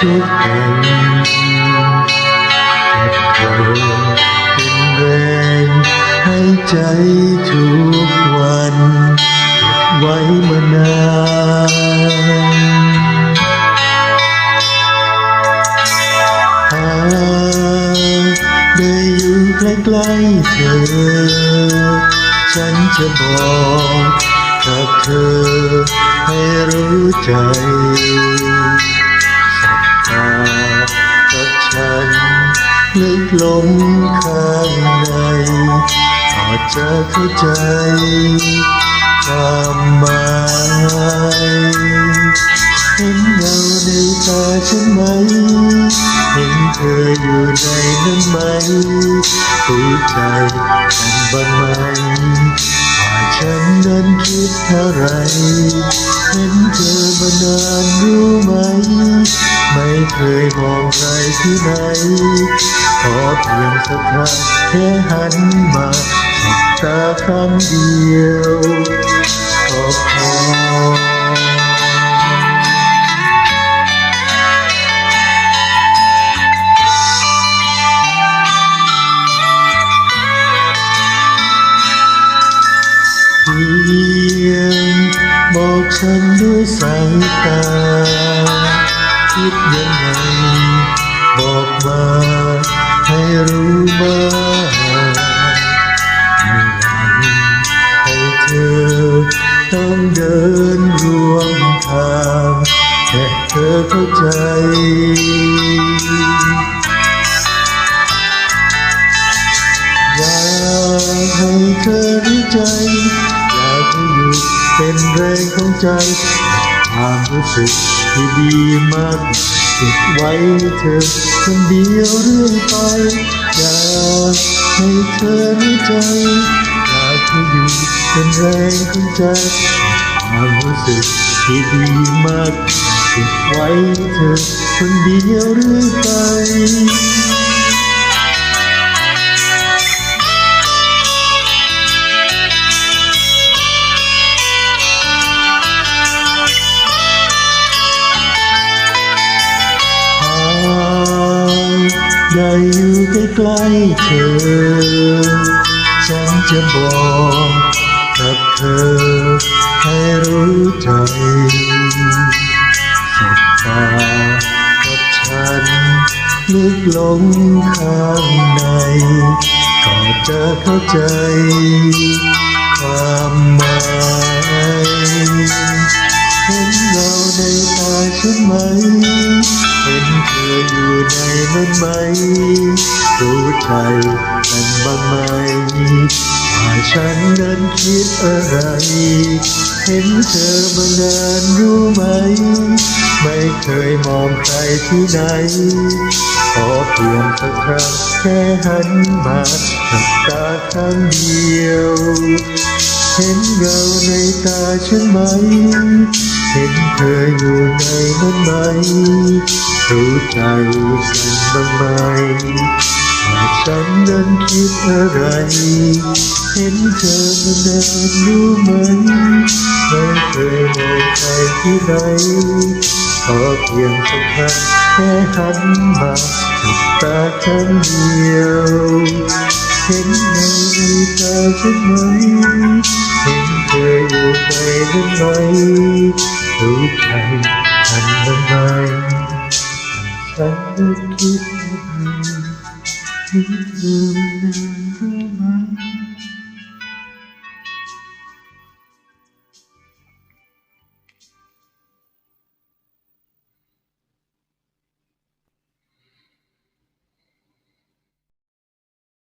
ทุกแห่งเก็บเธอเป็นแรงให้ใจทุกวันเก็บไว้มานานหากได้อยู่ใกล้ๆเธอ ฉันจะบอกกับเธอให้รู้ใจ เข้าใจความหมายเห็นเงาในตาฉันไหม เห็นเธออยู่ในนั้นไหมรู้ใจกันบ้างไหมว่าฉันนั้นคิดเท่าไร เห็นเธอมานานรู้ไหม ไม่เคยมองใครที่ไหนขอเพียงสักครั้งแค่หันมา ตาครั้งเดียวก็พอเพียงบอกฉันด้วยสายตา คิดยังไง บอกมาให้รู้บ้าง เดินร่วมทางแค่เธอเข้าใจ อยากให้เธอรู้ใจ อยากให้อยู่เป็นแรงของใจ ความรู้สึกที่ดีมากเก็บไว้ให้เธอคนเดียวเรื่อยไป อยากให้เธอรู้ใจอยากให้อยู่เป็นแรงของใจ ความรู้สึกที่ดีมากเก็บไว้เธอคนเดียวเรื่อไปหาได้อยู่ใกล้ๆเธอ ฉันจะบอก กับเธอให้รู้ใจสบตากับฉันลึกลงข้างในก็จะเข้าใจ ความหมายเห็นเงาในตาฉันไหม เห็นเธออยู่ในนั้นไหม รู้ใจกันบ้างไหม ฉันนั้นคิดอะไร เห็นเธอมานานรู้ไหม ไม่เคยมองใครที่ไหน ขอเพียงสักครั้งแค่หันมาหับตาครั้งเดียว เห็นเงาในตาฉันไหม เห็นเธออยู่ในนั้นไหม รู้ใจสั่นบ้างไหม ฉันนั้นคิดอะไร เห็นเธอมานานรู้ไหมไม่เคยมองใครที่ไหนขอเพียงสักครั้งแค่หันมาสบตาครั้งเดียว เห็นเงาในตาฉันไหมเห็นเธออยู่ในนั้นไหมรู้ใจฉันบ้างไหมฉันนึกคิดอะไร 最特别的门。